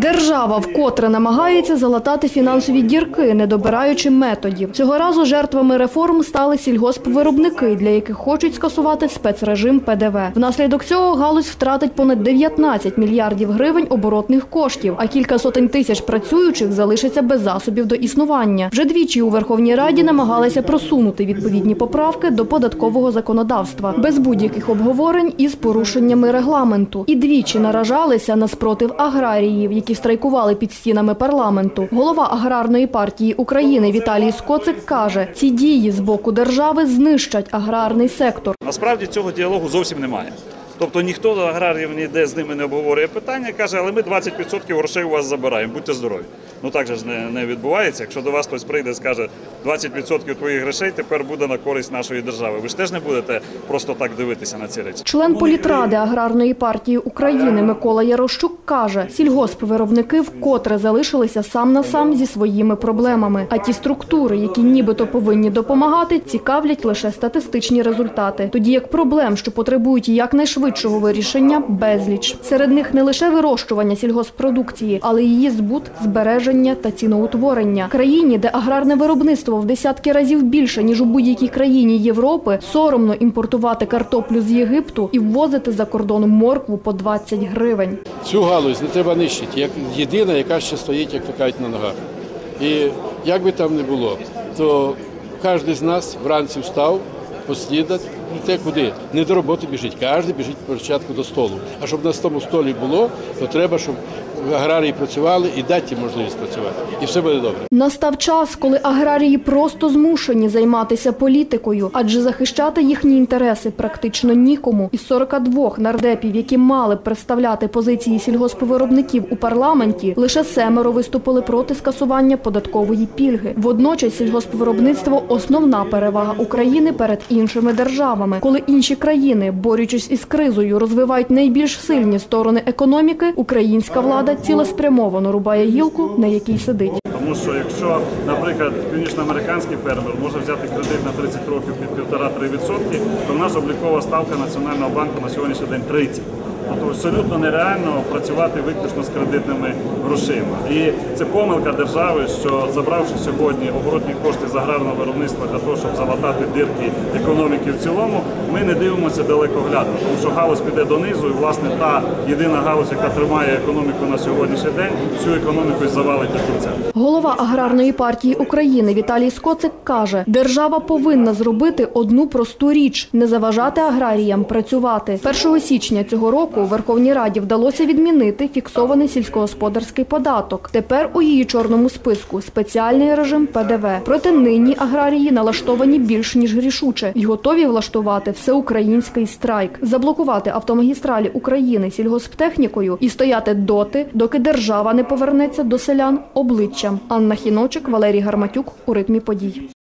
Держава вкотре намагається залатати фінансові дірки, не добираючи методів. Цього разу жертвами реформ стали сільгоспвиробники, для яких хочуть скасувати спецрежим ПДВ. Внаслідок цього галузь втратить понад 19 мільярдів гривень оборотних коштів, а кілька сотень тисяч працюючих залишаться без засобів до існування. Вже двічі у Верховній Раді намагалися просунути відповідні поправки до податкового законодавства без будь-яких обговорень і з порушеннями регламенту. І двічі наражалися на спротив аграріїв, які страйкували під стінами парламенту. Голова аграрної партії України Віталій Скоцик каже: ці дії з боку держави знищать аграрний сектор. Насправді цього діалогу зовсім немає. Тобто ніхто з аграріїв ніде з ними не обговорює питання, каже, але ми 20% грошей у вас забираємо, будьте здорові. Ну так же ж не, не відбувається. Якщо до вас хтось прийде і скаже 20% твоїх грошей тепер буде на користь нашої держави. Ви ж теж не будете просто так дивитися на ці речі. Член політради аграрної партії України Микола Ярощук каже, сільгоспвиробники вкотре залишилися сам на сам зі своїми проблемами. А ті структури, які нібито повинні допомагати, цікавлять лише статистичні результати. Тоді як проблем, що потребують якнайшвидшого вирішення, безліч. Серед них не лише вирощування сільгоспродукції, але й її збут, збереження та ціноутворення. Країні, де аграрне виробництво в десятки разів більше ніж у будь-якій країні Європи, соромно імпортувати картоплю з Єгипту і ввозити за кордон моркву по 20 гривень. Цю галузь не треба нищити, як єдина, яка ще стоїть, як то кажуть, на ногах. І як би там не було, то кожен з нас вранці встав, поснідати, ну те куди? Не до роботи біжить, кожен біжить спочатку до столу. А щоб на тому столі було, то треба, щоб аграрії працювали і дати їм можливість працювати. І все буде добре. Настав час, коли аграрії просто змушені займатися політикою, адже захищати їхні інтереси практично нікому. Із 42 нардепів, які мали б представляти позиції сільгоспвиробників у парламенті, лише семеро виступили проти скасування податкової пільги. Водночас сільгоспвиробництво – основна перевага України перед іншими державами. Коли інші країни, борючись із кризою, розвивають найбільш сильні сторони економіки, українська влада цілеспрямовано рубає гілку, на якій сидить. Тому що якщо, наприклад, північноамериканський фермер може взяти кредит на 30 років під 1,5-3%, то в нас облікова ставка Національного банку на сьогоднішній день 30%. Тобто абсолютно нереально працювати виключно з кредитними грошима. І це помилка держави, що забравши сьогодні оборотні кошти з аграрного виробництва для того, щоб залатати дирки економіки в цілому, ми не дивимося далекоглядно, тому що галузь піде донизу, і власне та єдина галузь, яка тримає економіку на сьогоднішній день, цю економіку і завалить до кінця. Голова аграрної партії України Віталій Скоцик каже, держава повинна зробити одну просту річ – не заважати аграріям працювати. 1 січня цього року у Верховній Раді вдалося відмінити фіксований сільськогосподарський податок. Тепер у її чорному списку спеціальний режим ПДВ. Проте нині аграрії налаштовані більш ніж рішуче і готові влаштувати всеукраїнський страйк, заблокувати автомагістралі України сільгосптехнікою і стояти доти, доки держава не повернеться до селян обличчям. Анна Хіночик, Валерій Гарматюк у ритмі подій.